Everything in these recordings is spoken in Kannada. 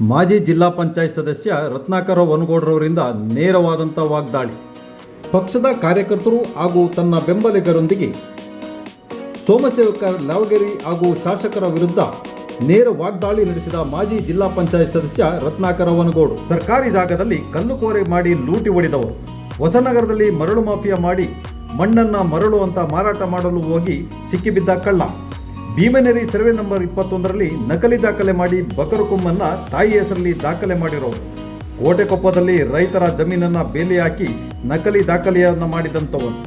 ಮಾಜಿ ಜಿಲ್ಲಾ ಪಂಚಾಯತ್ ಸದಸ್ಯ ರತ್ನಾಕರ ವನಗೌಡರವರಿಂದ ನೇರವಾದಂಥ ವಾಗ್ದಾಳಿ. ಪಕ್ಷದ ಕಾರ್ಯಕರ್ತರು ಹಾಗೂ ತನ್ನ ಬೆಂಬಲಿಗರೊಂದಿಗೆ ಸೋಮಸೇವಕ ಲಾವಗೇರಿ ಹಾಗೂ ಶಾಸಕರ ವಿರುದ್ಧ ನೇರ ವಾಗ್ದಾಳಿ ನಡೆಸಿದ ಮಾಜಿ ಜಿಲ್ಲಾ ಪಂಚಾಯತ್ ಸದಸ್ಯ ರತ್ನಾಕರ ವನಗೋಡು. ಸರ್ಕಾರಿ ಜಾಗದಲ್ಲಿ ಕಲ್ಲುಕೋರೆ ಮಾಡಿ ಲೂಟಿ ಹೊಡೆದವರು. ಹೊಸನಗರದಲ್ಲಿ ಮರಳು ಮಾಫಿಯಾ ಮಾಡಿ ಮಣ್ಣನ್ನು ಮರಳು ಅಂತ ಮಾರಾಟ ಮಾಡಲು ಹೋಗಿ ಸಿಕ್ಕಿಬಿದ್ದ ಕಳ್ಳ. ಭೀಮನೇರಿ ಸರ್ವೆ ನಂಬರ್ ಇಪ್ಪತ್ತೊಂದರಲ್ಲಿ ನಕಲಿ ದಾಖಲೆ ಮಾಡಿ ಬಕರುಕೊಮ್ಮನ್ನ ತಾಯಿ ಹೆಸರಲ್ಲಿ ದಾಖಲೆ ಮಾಡಿರೋರು ಕೋಟೆಕೊಪ್ಪದಲ್ಲಿ ರೈತರ ಜಮೀನನ್ನ ಬೇಲಿ ಹಾಕಿ ನಕಲಿ ದಾಖಲೆಯನ್ನ ಮಾಡಿದಂಥವನು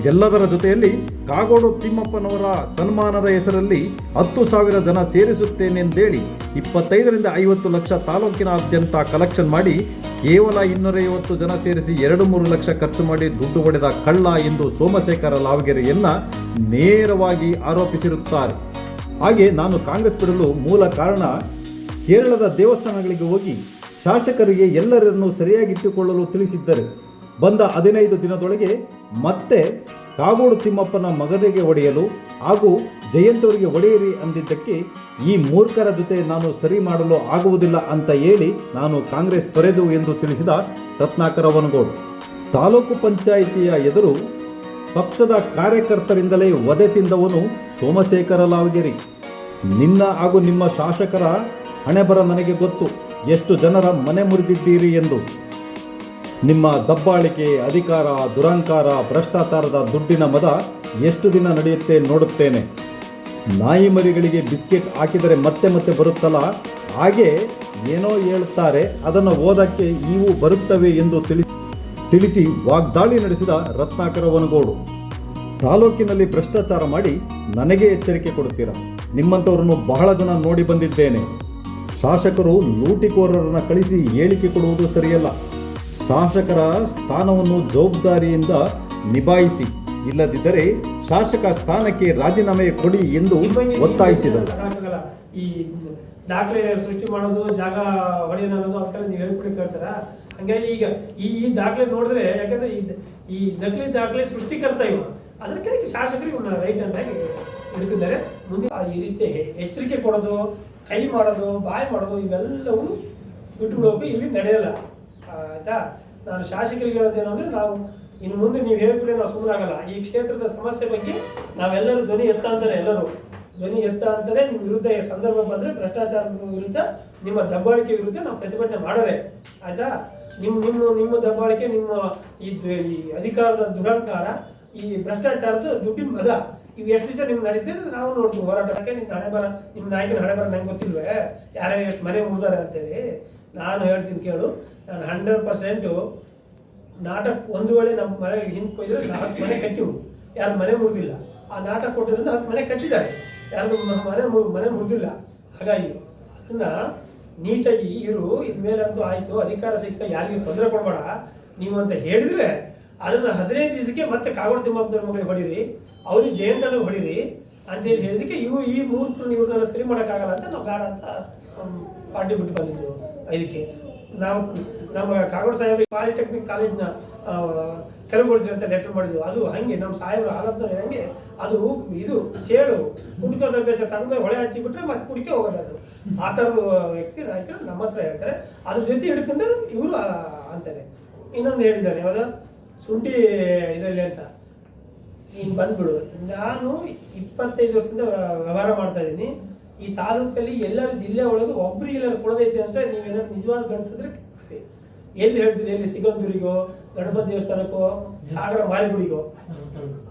ಇದೆಲ್ಲದರ ಜೊತೆಯಲ್ಲಿ ಕಾಗೋಡು ತಿಮ್ಮಪ್ಪನವರ ಸನ್ಮಾನದ ಹೆಸರಲ್ಲಿ ಹತ್ತು ಸಾವಿರ ಜನ ಸೇರಿಸುತ್ತೇನೆಂದೇಳಿ ಇಪ್ಪತ್ತೈದರಿಂದ ಐವತ್ತು ಲಕ್ಷ ತಾಲೂಕಿನಾದ್ಯಂತ ಕಲೆಕ್ಷನ್ ಮಾಡಿ ಕೇವಲ ಇನ್ನೂರೈವತ್ತು ಜನ ಸೇರಿಸಿ ಎರಡು ಮೂರು ಲಕ್ಷ ಖರ್ಚು ಮಾಡಿ ದುಡ್ಡು ಹೊಡೆದ ಕಳ್ಳ ಎಂದು ಸೋಮಶೇಖರ ಲಾವಗೆರೆಯನ್ನ ನೇರವಾಗಿ ಆರೋಪಿಸಿರುತ್ತಾರೆ. ಹಾಗೆ ನಾನು ಕಾಂಗ್ರೆಸ್ ಬಿಡಲು ಮೂಲ ಕಾರಣ ಕೇರಳದ ದೇವಸ್ಥಾನಗಳಿಗೆ ಹೋಗಿ ಶಾಸಕರಿಗೆ ಎಲ್ಲರನ್ನೂ ಸರಿಯಾಗಿಟ್ಟುಕೊಳ್ಳಲು ತಿಳಿಸಿದ್ದರು. ಬಂದ ಹದಿನೈದು ದಿನದೊಳಗೆ ಮತ್ತೆ ಕಾಗೋಡು ತಿಮ್ಮಪ್ಪನ ಮಗನಿಗೆ ಒಡೆಯಲು ಹಾಗೂ ಜಯಂತವರಿಗೆ ಒಡೆಯಿರಿ ಅಂದಿದ್ದಕ್ಕೆ ಈ ಮೂರ್ಖರ ಜೊತೆ ನಾನು ಸರಿ ಮಾಡಲು ಆಗುವುದಿಲ್ಲ ಅಂತ ಹೇಳಿ ನಾನು ಕಾಂಗ್ರೆಸ್ ತೊರೆದು ಎಂದು ತಿಳಿಸಿದ ರತ್ನಾಕರ ವನಗೋಡು. ತಾಲೂಕು ಪಂಚಾಯಿತಿಯ ಎದುರು ಪಕ್ಷದ ಕಾರ್ಯಕರ್ತರಿಂದಲೇ ವಧೆ ತಿಂದವನು ಸೋಮಶೇಖರ ಲಾವಗೇರಿ. ನಿನ್ನ ಹಾಗೂ ನಿಮ್ಮ ಶಾಸಕರ ಹಣೆಬರ ನನಗೆ ಗೊತ್ತು. ಎಷ್ಟು ಜನರ ಮನೆ ಮುರಿದಿದ್ದೀರಿ ಎಂದು. ನಿಮ್ಮ ದಬ್ಬಾಳಿಕೆ, ಅಧಿಕಾರ, ದುರಂಕಾರ, ಭ್ರಷ್ಟಾಚಾರದ ದುಡ್ಡಿನ ಮದ ಎಷ್ಟು ದಿನ ನಡೆಯುತ್ತೆ ನೋಡುತ್ತೇನೆ. ನಾಯಿ ಮರಿಗಳಿಗೆ ಬಿಸ್ಕೆಟ್ ಹಾಕಿದರೆ ಮತ್ತೆ ಮತ್ತೆ ಬರುತ್ತಲ್ಲ? ಹಾಗೆ ಏನೋ ಹೇಳುತ್ತಾರೆ, ಅದನ್ನು ಓದಕ್ಕೆ ಇವು ಬರುತ್ತವೆ ಎಂದು ತಿಳಿ, ತಿಳಿಸಿ ವಾಗ್ದಾಳಿ ನಡೆಸಿದ ರತ್ನಾಕರ ವನಗೋಡು. ತಾಲೂಕಿನಲ್ಲಿ ಭ್ರಷ್ಟಾಚಾರ ಮಾಡಿ ನನಗೆ ಎಚ್ಚರಿಕೆ ಕೊಡುತ್ತೀರಾ? ನಿಮ್ಮಂಥವರನ್ನು ಬಹಳ ಜನ ನೋಡಿ ಬಂದಿದ್ದೇನೆ. ಶಾಸಕರು ಲೂಟಿಕೋರರನ್ನು ಕಳಿಸಿ ಹೇಳಿಕೆ ಕೊಡುವುದು ಸರಿಯಲ್ಲ. ಶಾಸಕರ ಸ್ಥಾನವನ್ನು ಜವಾಬ್ದಾರಿಯಿಂದ ನಿಭಾಯಿಸಿ ಇಲ್ಲದಿದ್ದರೆ ಶಾಸಕ ಸ್ಥಾನಕ್ಕೆ ರಾಜೀನಾಮೆ ಕೊಡಿ ಎಂದು ಒತ್ತಾಯಿಸಿದರು. ಈ ದಾಖಲೆ ಸೃಷ್ಟಿ ಮಾಡೋದು ಜಾಗ ಹೊಡೆಯೋದು ಅನ್ನೋದು ಅದಕ್ಕೆಲ್ಲ ನೀವು ಹೇಳ್ಬಿಟ್ಟು ಕೇಳ್ತಾರ? ಹಂಗಾಗಿ ಈಗ ಈ ಈ ದಾಖಲೆ ನೋಡಿದ್ರೆ ಯಾಕಂದ್ರೆ ಈ ಈ ನಕಲಿ ದಾಖಲೆ ಸೃಷ್ಟಿಕರ್ತ ಇವ. ಅದಕ್ಕೆ ಶಾಸಕರು ಇವನ್ನ ರೈಟ್ ಅಂತಾಗಿ ಹಿಡಿದಿದ್ದಾರೆ ಮುಂದೆ ಈ ರೀತಿ ಎಚ್ಚರಿಕೆ ಕೊಡೋದು ಕೈ ಮಾಡೋದು ಬಾಯಿ ಮಾಡೋದು ಇವೆಲ್ಲವೂ ಬಿಟ್ಟುಬಿಡೋಕೆ ಇಲ್ಲಿ ನಡೆಯಲ್ಲ. ಆಯ್ತಾ? ನಾನು ಶಾಸಕರಿಗೆ ಹೇಳೋದೇನು ಅಂದ್ರೆ ನಾವು ಇನ್ನು ಮುಂದೆ ನೀವು ಹೇಳಿದ್ರೆ ನಾವು ಸುಮ್ಮನಾಗಲ್ಲ ಈ ಕ್ಷೇತ್ರದ ಸಮಸ್ಯೆ ಬಗ್ಗೆ ನಾವೆಲ್ಲರೂ ಧ್ವನಿ ಎತ್ತ ಅಂತಾರೆ ಎಲ್ಲರೂ ಧ್ವನಿ ಎತ್ತ ಅಂತಾರೆ ನಿಮ್ಮ ವಿರುದ್ಧ ಸಂದರ್ಭ ಬಂದ್ರೆ ಭ್ರಷ್ಟಾಚಾರ ವಿರುದ್ಧ ನಿಮ್ಮ ದಬ್ಬಾಳಿಕೆ ವಿರುದ್ಧ ನಾವು ಪ್ರತಿಭಟನೆ ಮಾಡೋರೆ ಆಯ್ತಾ? ನಿಮ್ಮ ನಿಮ್ಮ ನಿಮ್ಮ ದಬ್ಬಾಳಿಕೆ, ನಿಮ್ಮ ಈ ಅಧಿಕಾರದ ದುರಂಕಾರ, ಈ ಭ್ರಷ್ಟಾಚಾರದ ದುಡ್ಡಿನ ಮದ, ಇವು ಎಷ್ಟು ದಿವಸ ನಿಮ್ಗೆ ನಡೀತಿದ್ರೆ ನಾವು ನೋಡ್ತೀವಿ. ಹೋರಾಟಕ್ಕೆ ನಿಮ್ಮ ಹಣೆ ಬರ ನಿಮ್ಮ ನಾಯಕನ ಹಣೆ ಬರ ನಂಗೆ ಗೊತ್ತಿಲ್ವೇ? ಯಾರ್ಯಾರು ಎಷ್ಟು ಮನೆ ಮುರಿದಾರೆ ಅಂತೇಳಿ. ನಾನು ಹೇಳ್ತೀನಿ ಕೇಳು. ನಾನು ಹಂಡ್ರೆಡ್ ಪರ್ಸೆಂಟು ನಾಟಕ ಒಂದು ವೇಳೆ ನಮ್ಮ ಮನೆ ಹಿಂದೆ ಕೊಯ್ದ್ರೆ ನಾಲ್ಕು ಮನೆ ಕಟ್ಟಿವು. ಯಾರು ಮನೆ ಮುರಿದಿಲ್ಲ. ಆ ನಾಟಕ ಕೊಟ್ಟಿದ್ರಿಂದ ಹತ್ತು ಮನೆ ಕಟ್ಟಿದ್ದಾರೆ. ಯಾರು ಮನೆ ಮುರ್- ಮನೆ ಮುರಿದಿಲ್ಲ. ಹಾಗಾಗಿ ಅದನ್ನು ನೀಟಾಗಿ ಇರು, ಇನ್ಮೇಲಂತೂ ಆಯಿತು, ಅಧಿಕಾರ ಸಿಕ್ಕ ಯಾರಿಗೂ ತೊಂದರೆ ಕೊಡಬೇಡ. ನೀವು ಅಂತ ಹೇಳಿದ್ರೆ ಅದನ್ನು ಹದಿನೈದು ದಿವಸಕ್ಕೆ ಮತ್ತೆ ಕಾಗೋಡು ತಿಮ್ಮಪ್ಪನವ್ರ ಮಗಳಿಗೆ ಹೊಡಿರಿ. ಅವ್ರಿಗೆ ಜಯಂತನಿಗೆ ಹೊಡಿರಿ. ಅಂತೇಳಿ ಹೇಳಿದಕ್ಕೆ ಇವು ಈ ಮೂರ್ಖರು ಇವ್ರನ್ನೆಲ್ಲ ಸರಿ ಮಾಡೋಕ್ಕಾಗಲ್ಲ ಅಂತ ನಾವು ಬೇಡ ಅಂತ ಪಾರ್ಟಿ ಬಿಟ್ಟು ಬಂದಿದ್ದು. ಇದಕ್ಕೆ. ನಾವು, ನಮ್ಮ ಕಾಗೋಡು ಸಾಹೇಬ್ ಪಾಲಿಟೆಕ್ನಿಕ್ ಕಾಲೇಜ್ನ ತೆರವುಗೊಳಿಸಿ ಅಂತ ಲೆಟರ್ ಮಾಡಿದ್ವು ಅದು ಹಂಗೆ, ನಮ್ಮ ಸಾಹೇಬರು ಆಲೋಚನೆ ಹಂಗೆ, ಅದು ಇದು ಚೇಳು ಕುಡಿತೋದ ಅಭ್ಯಾಸ ತಂದ ಹೊಳೆ ಹಚ್ಚಿಬಿಟ್ರೆ ಮತ್ತೆ ಕುಡಿಕೆ ಹೋಗೋದು ಅದು ಆ ಥರದ ವ್ಯಕ್ತಿ, ನಾಯಕರು ನಮ್ಮ ಹತ್ರ ಹೇಳ್ತಾರೆ. ಅದ್ರ ಜೊತೆ ಹಿಡ್ಕೊಂಡ್ರೆ ಇವರು ಅಂತಾರೆ. ಇನ್ನೊಂದು ಹೇಳಿದ್ದಾರೆ ಇವಾಗ ಶುಂಠಿ ಇದರಲ್ಲಿ ಅಂತ. ನೀನು ಬಂದ್ಬಿಡು. ನಾನು ಇಪ್ಪತ್ತೈದು ವರ್ಷದಿಂದ ವ್ಯವಹಾರ ಮಾಡ್ತಾ ಇದ್ದೀನಿ. ಈ ತಾಲೂಕಲ್ಲಿ ಎಲ್ಲರ ಜಿಲ್ಲೆ ಒಳಗೆ ಒಬ್ರು ಎಲ್ಲರೂ ಕೊಡದೈತೆ ಅಂತ ನೀವೇನಾದ್ರು ನಿಜವಾದ ಗಣಿಸಿದ್ರೆ. ಎಲ್ಲಿ ಹೇಳ್ತೀರಿ? ಎಲ್ಲಿ ಸಿಗಂದೂರಿಗೋ, ಗಣಪತಿ ದೇವಸ್ಥಾನಕ್ಕೋ, ಸಾಗರ ಮಾರಿಗುಡಿಗೋ?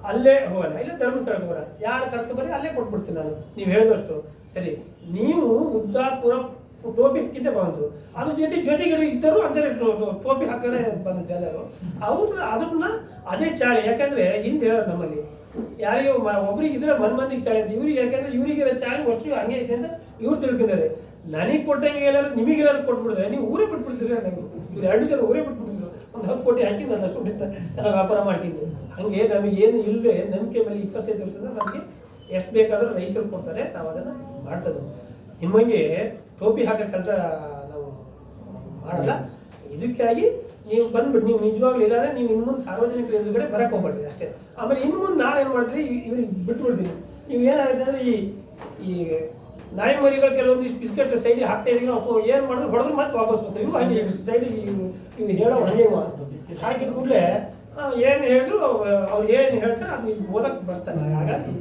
ಅಲ್ಲೇ ಹೋಗಲ್ಲ. ಇಲ್ಲ, ಧರ್ಮಸ್ಥಳಕ್ಕೆ ಹೋಗಲ್ಲ. ಯಾರು ಬರ್ರಿ ಅಲ್ಲೇ ಕೊಟ್ಬಿಡ್ತೀನಿ ನಾನು. ನೀವು ಹೇಳಿದಷ್ಟು ಸರಿ. ನೀವು ಉದ್ದಾಪುರ ಟೋಪಿ ಹಾಕಿದ್ದೆ ಬಂದು ಅದ್ರ ಜೊತೆ ಜೊತೆಗಳು ಇದ್ದರು ಅಂದರೆ ಟೋಪಿ ಹಾಕರೆ ಬಂದ ಜನರು. ಅವ್ರನ್ನ ಅದನ್ನ ಅದೇ ಚಾಳಿ. ಯಾಕಂದ್ರೆ ಹಿಂದೆ ಹೇಳೋದು ನಮ್ಮಲ್ಲಿ ಯಾರಿಗೋ ಒಬ್ರಿಗೆ ಇದ್ರೆ ಮನ್ ಮಂದಿಗೆ ಚಾಳಿ ಇವ್ರಿಗೆ ಯಾಕಂದ್ರೆ ಇವರಿಗೆ ಚಾಳಿ ಅಷ್ಟು ಹಂಗೆ ಐತೆ ಅಂತ ಇವ್ರು ತಿಳ್ಕೊಂಡಿದ್ದಾರೆ. ನನಗೆ ಕೊಟ್ಟಂಗೆ ಎಲ್ಲರೂ ನಿಮಗೆ ಎಲ್ಲರೂ ಕೊಟ್ಬಿಡಿದ್ರೆ ನೀವು ಊರೇ ಬಿಟ್ಬಿಡ್ತೀರಿ ನನಗೆ ಇವ್ರು ಎರಡು ಜನ ಊರೇ ಬಿಟ್ಬಿಟ್ಟಿದ್ರು. ಒಂದು ಹತ್ತು ಕೋಟಿ ಹಾಕಿ ನಾನು ಸುಟ್ಟಿದ್ದ ನಾನು ವ್ಯಾಪಾರ ಮಾಡ್ತಿದ್ದೆ. ಹಂಗೆ ನಮಗೆ ಏನು ಇಲ್ಲದೆ ನಂಬಿಕೆ ಮೇಲೆ ಇಪ್ಪತ್ತೈದು ವರ್ಷದಿಂದ ನಮಗೆ ಎಷ್ಟು ಬೇಕಾದರೂ ರೈತರು ಕೊಡ್ತಾರೆ, ನಾವು ಅದನ್ನು ಮಾಡ್ತದ್ದು ನಿಮ್ಮಂಗೆ ಟೋಪಿ ಹಾಕೋ ಕೆಲಸ ನಾವು ಮಾಡಲ್ಲ. ಇದಕ್ಕಾಗಿ ನೀವು ಬಂದ್ಬಿಟ್ಟು ನೀವು ನಿಜವಾಗ್ಲೂ ಇಲ್ಲಾಂದ್ರೆ ನೀವು ಇನ್ನು ಮುಂದೆ ಸಾರ್ವಜನಿಕರ ಎದುರುಗಡೆ ಬರಕ್ ಹೋಗ್ಬಿಡ್ತೀವಿ ಅಷ್ಟೇ. ಆಮೇಲೆ ಇನ್ನು ಮುಂದೆ ನಾನು ಏನು ಮಾಡ್ತೀನಿ ಇವ್ರಿಗೆ ಬಿಟ್ಬಿಡ್ತೀನಿ. ನೀವು ಏನಾಗುತ್ತೆ ಅಂದ್ರೆ ಈ ಈ ನಾಯಿ ಮರಿಗಳು ಕೆಲವೊಂದಿಷ್ಟು ಬಿಸ್ಕೆಟ್ ಸೈಡಿಗೆ ಹಾಕ್ತಾ ಇದೀವಿ ನಾವು ಏನು ಮಾಡಿದ್ರು ಹೊಡೆದ್ರೆ ಮತ್ತೆ ವಾಪಸ್ ಬರ್ತೀವಿ ಇವು ಹಾಗೆ ಸೈಡಿಗೆ ಇವು ಇವು ಹೇಳೋ ಹಾಗೆ ಇವು. ಹಾಕಿದ ಕೂಡಲೇ ಏನು ಹೇಳಿದ್ರು ಅವ್ರು ಏನು ಹೇಳ್ತಾರೆ ಅದು ನೀವು ಓದಕ್ಕೆ ಬರ್ತಾರೆ. ಹಾಗಾಗಿ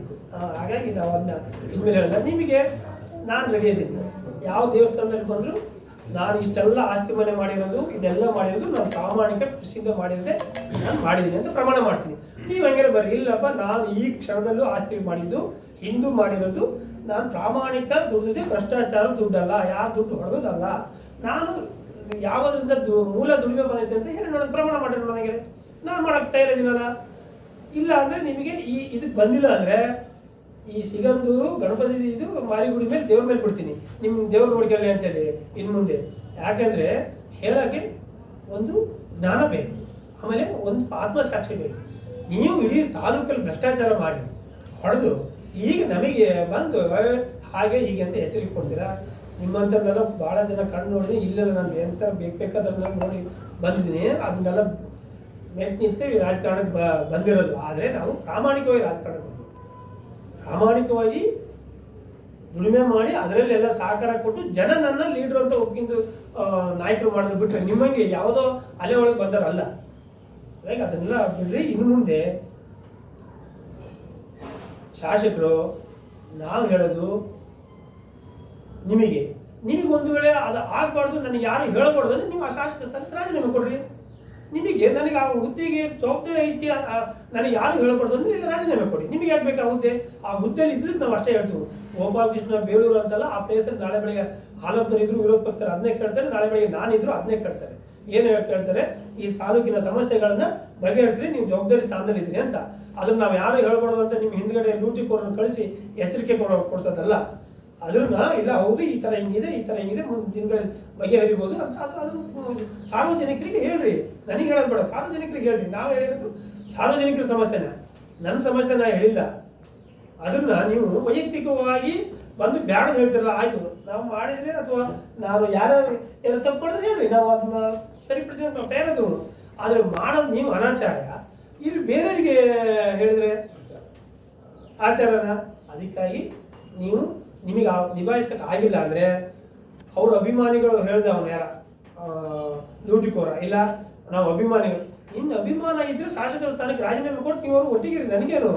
ಹಾಗಾಗಿ ನಾವು ಅದನ್ನ ಇನ್ಮೇಲೆ ಹೇಳಿದ ನಿಮಗೆ ನಾನು ರೆಡಿ ಇದ್ದೀನಿ. ಯಾವ ದೇವಸ್ಥಾನದಲ್ಲಿ ಬಂದರೂ ನಾನು ಇಷ್ಟೆಲ್ಲ ಆಸ್ತಿ ಮನೆ ಮಾಡಿರೋದು, ಇದೆಲ್ಲ ಮಾಡಿರೋದು ನಾನು ಪ್ರಾಮಾಣಿಕ ಕೃಷಿಯಿಂದ ಮಾಡಿದ್ರೆ ನಾನು ಮಾಡಿದ್ದೀನಿ ಅಂತ ಪ್ರಮಾಣ ಮಾಡ್ತೀನಿ. ನೀವು ಹಂಗೆ ಬರ್ರಿ. ಇಲ್ಲಪ್ಪ, ನಾನು ಈ ಕ್ಷಣದಲ್ಲೂ ಆಸ್ತಿ ಮಾಡಿದ್ದು, ಹಿಂದೂ ಮಾಡಿರೋದು, ನಾನು ಪ್ರಾಮಾಣಿಕ ದುಡ್ಡಿದೆ, ಭ್ರಷ್ಟಾಚಾರ ದುಡ್ಡಲ್ಲ, ಯಾರು ದುಡ್ಡು ಹೊಡೆದಲ್ಲ ನಾನು ಯಾವುದರಿಂದ ಮೂಲ ದುಡಿಮೆ ಬಂದೈತೆ ಅಂತ ಹೇಳಿ ನೋಡೋದು ಪ್ರಮಾಣ ಮಾಡಿ ನೋಡೋದಂಗೆ ನಾನು ಮಾಡಕ್ಕೆ ತಯಾರಿದ್ದೀನಲ್ಲ. ಇಲ್ಲ ಅಂದರೆ ನಿಮಗೆ ಈ ಇದಕ್ಕೆ ಬಂದಿಲ್ಲ ಅಂದರೆ ಈ ಸಿಗಂದೂರು ಗಣಪತಿ ಇದು ಮಾರಿಗುಡಿ ಮೇಲೆ ದೇವ್ರ ಮೇಲೆ ಬಿಡ್ತೀನಿ. ನಿಮ್ಮ ದೇವ್ರ ನೋಡ್ಕೊಳ್ಳಿ ಅಂತೇಳಿ ಇನ್ನು ಮುಂದೆ. ಯಾಕಂದರೆ ಹೇಳೋಕ್ಕೆ ಒಂದು ಜ್ಞಾನ ಬೇಕು. ಆಮೇಲೆ ಒಂದು ಆತ್ಮಸಾಕ್ಷಿ ಬೇಕು. ನೀವು ಇಡೀ ತಾಲೂಕಲ್ಲಿ ಭ್ರಷ್ಟಾಚಾರ ಮಾಡಿ ಹೊಡೆದು ಈಗ ನಮಗೆ ಬಂದು ಹಾಗೆ ಹೀಗೆ ಅಂತ ಎಚ್ಚರಿಕೆ ಕೊಡ್ತೀರಾ? ನಿಮ್ಮಂಥವ್ರನ್ನೆಲ್ಲ ಭಾಳ ಜನ ಕಣ್ಣು ನೋಡಿದ್ರೆ, ಇಲ್ಲೆಲ್ಲ ನಾನು ಎಂಥ ಬೇಕು ಬೇಕಾದ್ರನ್ನ ನೋಡಿ ಬಂದಿದ್ದೀನಿ. ಅದನ್ನೆಲ್ಲ ಮೆಟ್ ನಿಂತೆ ರಾಜಕಾರಣಕ್ಕೆ ಬ ಬಂದಿರೋದು. ಆದರೆ ನಾವು ಪ್ರಾಮಾಣಿಕವಾಗಿ ರಾಜಕಾರಣಕ್ಕೆ. ಪ್ರಾಮಾಣಿಕವಾಗಿ ದುಡಿಮೆ ಮಾಡಿ ಅದರಲ್ಲೆಲ್ಲ ಸಹಕಾರ ಕೊಟ್ಟು ಜನ ನನ್ನ ಲೀಡರ್ ಅಂತ ಒಪ್ಪಿಂದು ನಾಯಕರು ಮಾಡಿದ್ರು ಬಿಟ್ರೆ ನಿಮ್ಮಂಗೆ ಯಾವುದೋ ಅಲೆ ಒಳಗೆ ಬಂದಾರಲ್ಲ ಹಾಗಾಗಿ ಅದನ್ನೆಲ್ಲ ಬಿಡ್ರಿ. ಇನ್ನು ಮುಂದೆ ಶಾಸಕರು, ನಾವು ಹೇಳೋದು ನಿಮಗೆ. ನಿಮಗೆ ಒಂದು ವೇಳೆ ಅದು ಆಗಬಾರ್ದು, ನನಗೆ ಯಾರು ಹೇಳಬಾರ್ದು ಅಂದ್ರೆ ನೀವು ಆ ಶಾಸಕ ಸ್ಥಾನಕ್ಕೆ ರಾಜೀನಾಮೆ ಕೊಡ್ರಿ. ನಿಮಗೆ ನನಗೆ ಆ ಹುದ್ದೆಗೆ ಜವಾಬ್ದಾರಿ ಐತಿ ನನಗೆ ಯಾರು ಹೇಳಬಾರ್ದು ಅಂದ್ರೆ ಈಗ ರಾಜೀನಾಮೆ ಕೊಡಿ. ನಿಮಗೆ ಯಾಕೆ ಬೇಕು ಹುದ್ದೆ? ಆ ಹುದ್ದೆಯಲ್ಲಿ ಇದ್ದಿದ್ದು ನಾವು ಅಷ್ಟೇ ಹೇಳ್ತೀವಿ. ಗೋಪಾಲಕೃಷ್ಣ ಬೇಲೂರು ಅಂತಲ್ಲ, ಆ ಪ್ಲೇಸಲ್ಲಿ ನಾಳೆ ಬೆಳಿಗ್ಗೆ ಹಾಲಪ್ಪರು ಇದ್ರು, ವಿರೋಧ ಅದನ್ನೇ ಕೇಳ್ತಾರೆ, ನಾಳೆ ಬೆಳಿಗ್ಗೆ ನಾನಿದ್ರು ಅದನ್ನೇ ಕೇಳ್ತಾರೆ. ಏನು ಕೇಳ್ತಾರೆ? ಈ ತಾಲೂಕಿನ ಸಮಸ್ಯೆಗಳನ್ನ ಬಗೆಹರಿಸ್ರಿ, ನೀವು ಜವಾಬ್ದಾರಿ ಸ್ಥಾನದಲ್ಲಿ ಇದ್ರಿ ಅಂತ. ಅದನ್ನ ನಾವು ಯಾರು ಹೇಳ್ಬಾರ್ದು ಅಂತ ನಿಮ್ಮ ಹಿಂದ್ಗಡೆ ಲೂಟಿಕೋರನ್ನು ಕಳಿಸಿ ಎಚ್ಚರಿಕೆ ಕೊಡೋ ಕೊಡ್ಸೋದಲ್ಲ. ಅದನ್ನ ಇಲ್ಲ ಹೌದು ಈ ತರ ಹಿಂಗಿದೆ ಈ ತರ ಹಿಂಗಿದೆ ಮುಂದಿನ ದಿನಗಳಲ್ಲಿ ಬಗೆಹರಿಬೋದು ಅಂತ ಅದು ಅದನ್ನ ಸಾರ್ವಜನಿಕರಿಗೆ ಹೇಳ್ರಿ. ನನಗೆ ಹೇಳೋದು ಬೇಡ ಸಾರ್ವಜನಿಕರಿಗೆ ಹೇಳ್ರಿ. ನಾವು ಹೇಳಿರೋದು ಸಾರ್ವಜನಿಕರ ಸಮಸ್ಯೆನ. ನನ್ನ ಸಮಸ್ಯೆ ನಾ ಹೇಳಿಲ್ಲ. ಅದನ್ನ ನೀವು ವೈಯಕ್ತಿಕವಾಗಿ ಬಂದು ಬ್ಯಾಡದು ಹೇಳ್ತಿರಲ್ಲ ಆಯ್ತು. ನಾವು ಮಾಡಿದ್ರೆ ಅಥವಾ ನಾನು ಯಾರು ಏನೋ ತಪ್ಪು ಮಾಡಿದ್ರೆ ಹೇಳ್ರಿ. ನಾವು ಅದನ್ನ ಸರಿಪಡಿಸಿ ನಾವು ತಯಾರದವರು ಆದರೆ ಮಾಡೋದು ನೀವು ಅನಾಚಾರ ಇಲ್ಲಿ ಬೇರೆಯವರಿಗೆ ಹೇಳಿದ್ರೆ? ಆಚಾರನ ಅದಕ್ಕಾಗಿ ನೀವು ನಿಮಗೆ ನಿಭಾಯಿಸಕ್ಕೆ ಆಗಿಲ್ಲ ಅಂದರೆ ಅವ್ರ ಅಭಿಮಾನಿಗಳು ಹೇಳ್ದೆ ಅವನ ಯಾರ ಲೂಟಿಕೋರ. ಇಲ್ಲ, ನಾವು ಅಭಿಮಾನಿಗಳು. ನಿನ್ನ ಅಭಿಮಾನ ಇದ್ರೆ ಶಾಸಕರ ಸ್ಥಾನಕ್ಕೆ ರಾಜೀನಾಮೆ ಕೊಟ್ಟು ನೀವು ಅವ್ರು ಒಟ್ಟಿಗೆ ನನಗೇನು,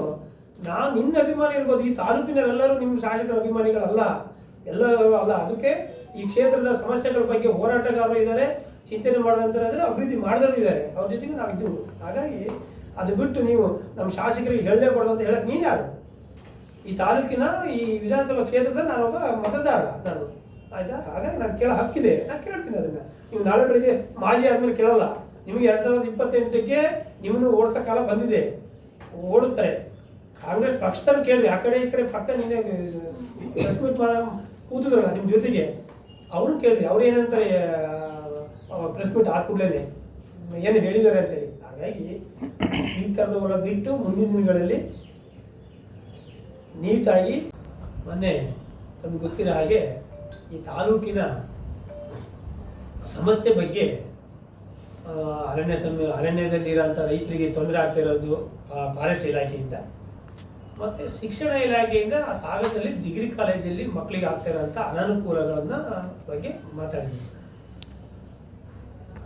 ನಾನು ನಿನ್ನ ಅಭಿಮಾನಿ ಇರ್ಬೋದು. ಈ ತಾಲೂಕಿನರೆಲ್ಲರೂ ನಿಮ್ಮ ಶಾಸಕರ ಅಭಿಮಾನಿಗಳಲ್ಲ. ಎಲ್ಲರೂ ಅಲ್ಲ. ಅದಕ್ಕೆ ಈ ಕ್ಷೇತ್ರದ ಸಮಸ್ಯೆಗಳ ಬಗ್ಗೆ ಹೋರಾಟಗಾರರು ಇದ್ದಾರೆ. ಚಿಂತನೆ ಮಾಡಿದಂತಾರೆ ಅಭಿವೃದ್ಧಿ ಮಾಡಿದವರು ಇದ್ದಾರೆ. ಅವ್ರ ಜೊತೆಗೆ ನಾವು ಇದ್ದು ಹಾಗಾಗಿ ಅದು ಬಿಟ್ಟು ನೀವು ನಮ್ಮ ಶಾಸಕರಿಗೆ ಹೇಳಲೇಬಾರ್ದು ಅಂತ ಹೇಳಕ್ಕೆ ನೀನು ಯಾರು? ಈ ತಾಲೂಕಿನ ಈ ವಿಧಾನಸಭಾ ಕ್ಷೇತ್ರದ ನಾನೊಬ್ಬ ಮತದಾರ ನಾನು. ಆಯ್ತಾ? ಹಾಗಾಗಿ ನಾನು ಕೇಳೋ ಹಕ್ಕಿದೆ. ನಾನು ಕೇಳ್ತೀನಿ ಅದನ್ನ. ನೀವು ನಾಳೆ ಬೆಳಿಗ್ಗೆ ಮಾಜಿ ಆದಮೇಲೆ ಕೇಳಲ್ಲ. ನಿಮಗೆ ಎರಡ್ ಸಾವಿರದ ಇಪ್ಪತ್ತೆಂಟಕ್ಕೆ ನಿಮ್ಮನ್ನು ಓಡಿಸೋ ಕಾಲ ಬಂದಿದೆ. ಓಡಿಸ್ತಾರೆ. ಕಾಂಗ್ರೆಸ್ ಪಕ್ಷದವ್ರು ಕೇಳ್ರಿ. ಆ ಕಡೆ ಈ ಕಡೆ ಪಕ್ಕ ನಿನ್ನೆ ಪ್ರೆಸ್ ಮೀಟ್ ಕೂತಿದ್ರಲ್ಲ ನಿಮ್ಮ ಜೊತೆಗೆ. ಅವರು ಕೇಳ್ರಿ. ಅವ್ರು ಏನಂತಾರೆ ಪ್ರೆಸ್ ಮೀಟ್ ಆದ ಕೂಡಲೇ ಏನು ಹೇಳಿದ್ದಾರೆ ಅಂತೇಳಿ. ಹಾಗಾಗಿ ಈ ಥರದವರ ಬಿಟ್ಟು ಮುಂದಿನ ದಿನಗಳಲ್ಲಿ ನೀಟಾಗಿ, ಮೊನ್ನೆ ತಮಗೆ ಗೊತ್ತಿರೋ ಹಾಗೆ ಈ ತಾಲೂಕಿನ ಸಮಸ್ಯೆ ಬಗ್ಗೆ ಅರಣ್ಯ ಸಮ ಅರಣ್ಯದಲ್ಲಿರೋಂಥ ರೈತರಿಗೆ ತೊಂದರೆ ಆಗ್ತಿರೋದು ಫಾರೆಸ್ಟ್ ಇಲಾಖೆಯಿಂದ. ಮತ್ತು ಶಿಕ್ಷಣ ಇಲಾಖೆಯಿಂದ ಆ ಸಾಗರದಲ್ಲಿ ಡಿಗ್ರಿ ಕಾಲೇಜಲ್ಲಿ ಮಕ್ಕಳಿಗೆ ಆಗ್ತಿರೋಂಥ ಅನಾನುಕೂಲಗಳನ್ನ ಬಗ್ಗೆ ಮಾತಾಡಿದ್ವಿ.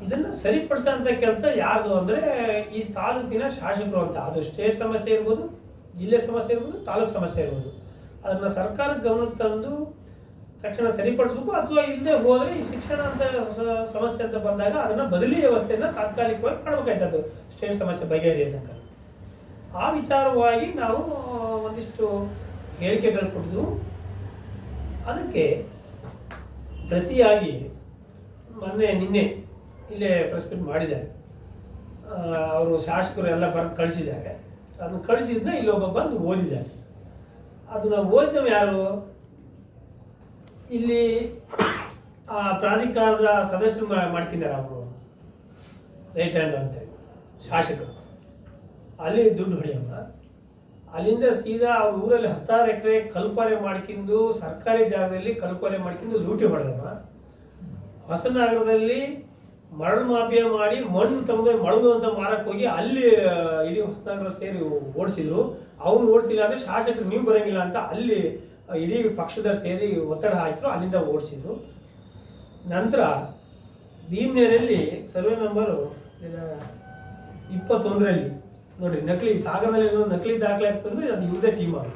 ಇದನ್ನ ಸರಿಪಡಿಸೋಂಥ ಕೆಲಸ ಯಾರ್ದು ಅಂದ್ರೆ ಈ ತಾಲೂಕಿನ ಶಾಸಕರು ಅಂತ. ಅದು ಸ್ಟೇಟ್ ಸಮಸ್ಯೆ ಇರ್ಬೋದು ಜಿಲ್ಲೆ ಸಮಸ್ಯೆ ಇರ್ಬೋದು, ತಾಲೂಕು ಸಮಸ್ಯೆ ಇರ್ಬೋದು. ಅದನ್ನ ಸರ್ಕಾರದ ಗಮನಕ್ಕೆ ತಂದು ತಕ್ಷಣ ಸರಿಪಡಿಸ್ಬೇಕು, ಅಥವಾ ಇಲ್ಲದೆ ಹೋದ್ರೆ ಈ ಶಿಕ್ಷಣ ಅಂತ ಸಮಸ್ಯೆ ಅಂತ ಬಂದಾಗ ಅದನ್ನ ಬದಲಿ ವ್ಯವಸ್ಥೆಯನ್ನು ತಾತ್ಕಾಲಿಕವಾಗಿ ಮಾಡಬೇಕಾಯ್ತದ್ದು ಸ್ಟೇಟ್ ಸಮಸ್ಯೆ ಬಗೆಹರಿಯೋದಕ್ಕ ಆ ವಿಚಾರವಾಗಿ ನಾವು ಒಂದಿಷ್ಟು ಹೇಳಿಕೆಗಳು ಕೊಟ್ಟಿದ್ವು ಅದಕ್ಕೆ ಪ್ರತಿಯಾಗಿ ಮೊನ್ನೆ, ನಿನ್ನೆ ಇಲ್ಲೇ ಪ್ರೆಸ್ ಮಾಡಿದ್ದಾರೆ. ಅವರು ಶಾಸಕರು ಎಲ್ಲ ಬರೆದು ಕಳಿಸಿದ್ದಾರೆ. ಅದನ್ನು ಕಳಿಸಿದ್ನ ಇಲ್ಲೊಬ್ಬ ಬಂದು ಓದಿದ ಅದನ್ನು ಓದಿದವ ಯಾರು? ಇಲ್ಲಿ ಆ ಪ್ರಾಧಿಕಾರದ ಸದಸ್ಯರು ಮಾಡ್ತಿದ್ದಾರೆ ಅವರು. ರೈಟ್ ಹ್ಯಾಂಡ್ ಅಂತ. ಶಾಸಕರು. ಅಲ್ಲಿ ದುಡ್ಡು ಹೊಡೆಯಮ್ಮ. ಅಲ್ಲಿಂದ ಸೀದಾ ಅವ್ರ ಊರಲ್ಲಿ ಹತ್ತಾರು ಎಕರೆ ಕಲ್ಪಾರೆ ಮಾಡ್ಕೊಂಡು, ಸರ್ಕಾರಿ ಜಾಗದಲ್ಲಿ ಕಲ್ಪಾರೆ ಮಾಡ್ಕೊಂಡು ಲೂಟಿ ಹೊಡೆದಮ್ಮ. ಹೊಸನಗರದಲ್ಲಿ ಮರಳು ಮಾಫಿಯಾ ಮಾಡಿ ಮಣ್ಣು ತಗೊಂಡು ಮರಳು ಅಂತ ಮಾರಕ್ಕೆ ಹೋಗಿ ಅಲ್ಲಿ ಇಡೀ ಹೊಸನಗರ ಸೇರಿ ಓಡಿಸಿದ್ರು. ಅವ್ನು ಓಡಿಸಿಲ್ಲ ಅಂದ್ರೆ ಶಾಸಕರು ನೀವು ಬರಂಗಿಲ್ಲ ಅಂತ ಅಲ್ಲಿ ಇಡೀ ಪಕ್ಷದವ್ರು ಸೇರಿ ಒತ್ತಡ ಹಾಕಿದ್ರು, ಅಲ್ಲಿಂದ ಓಡಿಸಿದ್ರು. ನಂತರ ಭೀಮ್ನೇರಲ್ಲಿ ಸರ್ವೆ ನಂಬರು ಇಪ್ಪತ್ತೊಂದರಲ್ಲಿ ನೋಡ್ರಿ ನಕಲಿ, ಸಾಗರದಲ್ಲಿ ನಕಲಿ ದಾಖಲೆ ಅಂತಂದ್ರೆ ಅದು ಇವ್ರದೇ ಟೀಮ್ ಅದು.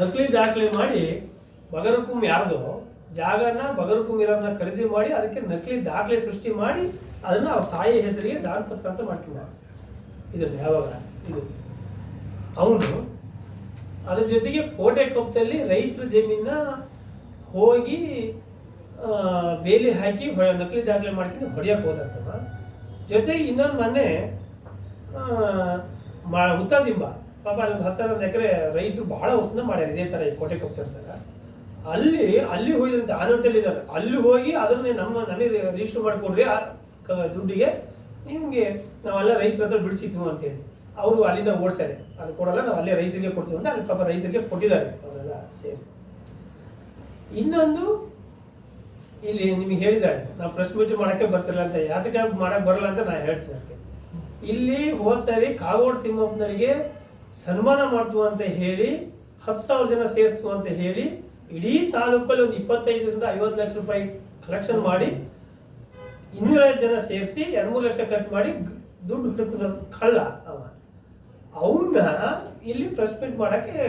ನಕಲಿ ದಾಖಲೆ ಮಾಡಿ ಬಗರಕುಂ ಯಾರ್ದೋ ಜಾಗನ ಬಗರುಕು ಮೀರನ್ನ ಖರೀದಿ ಮಾಡಿ ಅದಕ್ಕೆ ನಕಲಿ ದಾಖಲೆ ಸೃಷ್ಟಿ ಮಾಡಿ ಅದನ್ನ ಅವ್ರ ತಾಯಿ ಹೆಸರಿಗೆ ದಾನ ಪತ್ರ ಅಂತ ಮಾಡ್ಕೊಂಡ ಇದನ್ನ ಯಾವಾಗ? ಇದು. ಅವನು ಅದ್ರ ಜೊತೆಗೆ ಕೋಟೆ ಕೊಪ್ಪದಲ್ಲಿ ರೈತರ ಜಮೀನ ಹೋಗಿ ಬೇಲಿ ಹಾಕಿ ನಕಲಿ ದಾಖಲೆ ಮಾಡ್ಕೊಂಡು ಹೊಡಿಯಕ್ಕೆ ಹೋದಂತವ. ಜೊತೆಗೆ ಇನ್ನೊಂದು ಮೊನ್ನೆ ಮಾ ಮಾ ದಿಂಬ ಪಾಪ ಅಲ್ಲಿ ಒಂದು ಎಕರೆ ರೈತರು ಬಹಳ ಉತ್ಸನ್ನ ಮಾಡ್ಯಾರ ಇದೇ ಥರ ಈ ಕೋಟೆ ಕೊಪ್ತಿರ್ತಾರೆ ಅಲ್ಲಿ ಅಲ್ಲಿ ಹೋಗಿದಂತೆ ಆನೋಟಲ್ಲಿ ಇದ್ದಾರೆ ಅಲ್ಲಿ ಹೋಗಿ ಅದನ್ನೇ ನಮ್ಮ, ನಮಗೆ ರಿಜಿಸ್ಟರ್ ಮಾಡಿಕೊಡ್ರಿ ಆ ದುಡ್ಡಿಗೆ ನಿಮಗೆ ನಾವೆಲ್ಲ ರೈತರ ಹತ್ರ ಬಿಡಿಸಿದ್ವು ಅಂತೇಳಿ ಅವರು ಅಲ್ಲಿಂದ ಓಡಿಸ್ತಾರೆ ಅದು ಕೊಡಲ್ಲ, ನಾವು ಅಲ್ಲೇ ರೈತರಿಗೆ ಕೊಡ್ತೀವಿ ಅಂತ ಅಲ್ಲಿ ಪಾಪ ರೈತರಿಗೆ ಕೊಟ್ಟಿದ್ದಾರೆ ಅವರೆಲ್ಲ ಸೇರಿ. ಇನ್ನೊಂದು, ಇಲ್ಲಿ ನಿಮಗೆ ಹೇಳಿದ್ದಾರೆ. ನಾವು ಪ್ರೆಸ್ ಮೀಟ್ ಮಾಡಕ್ಕೆ ಬರ್ತಿಲ್ಲ ಅಂತ. ಯಾತಕ್ಕೆ ಮಾಡಕ್ ಬರಲ್ಲ ಅಂತ ನಾನು ಹೇಳ್ತೀನಿ ಇಲ್ಲಿ ಹೋದ್ ಸಾರಿ ಕಾಗೋಡು ತಿಮ್ಮಪ್ಪನವರಿಗೆ ಸನ್ಮಾನ ಮಾಡ್ತು ಅಂತ ಹೇಳಿ, ಹತ್ತು ಸಾವಿರ ಜನ ಸೇರಿಸ್ತು ಅಂತ ಹೇಳಿ ಇಡೀ ತಾಲೂಕಲ್ಲಿ ಒಂದು ಇಪ್ಪತ್ತೈದರಿಂದ ಐವತ್ತು ಲಕ್ಷ ರೂಪಾಯಿ ಕಲೆಕ್ಷನ್ ಮಾಡಿ ಇನ್ನೂರೈವತ್ತು ಜನ ಸೇರಿಸಿ ಎರಡು ಮೂರು ಲಕ್ಷ ಖರ್ಚು ಮಾಡಿ ದುಡ್ಡು ಹುಡುಕಿದ ಕಳ್ಳ ಅವ. ಅವನ್ನ ಇಲ್ಲಿ ಪ್ರೆಸ್ ಮಾಡೋಕ್ಕೆ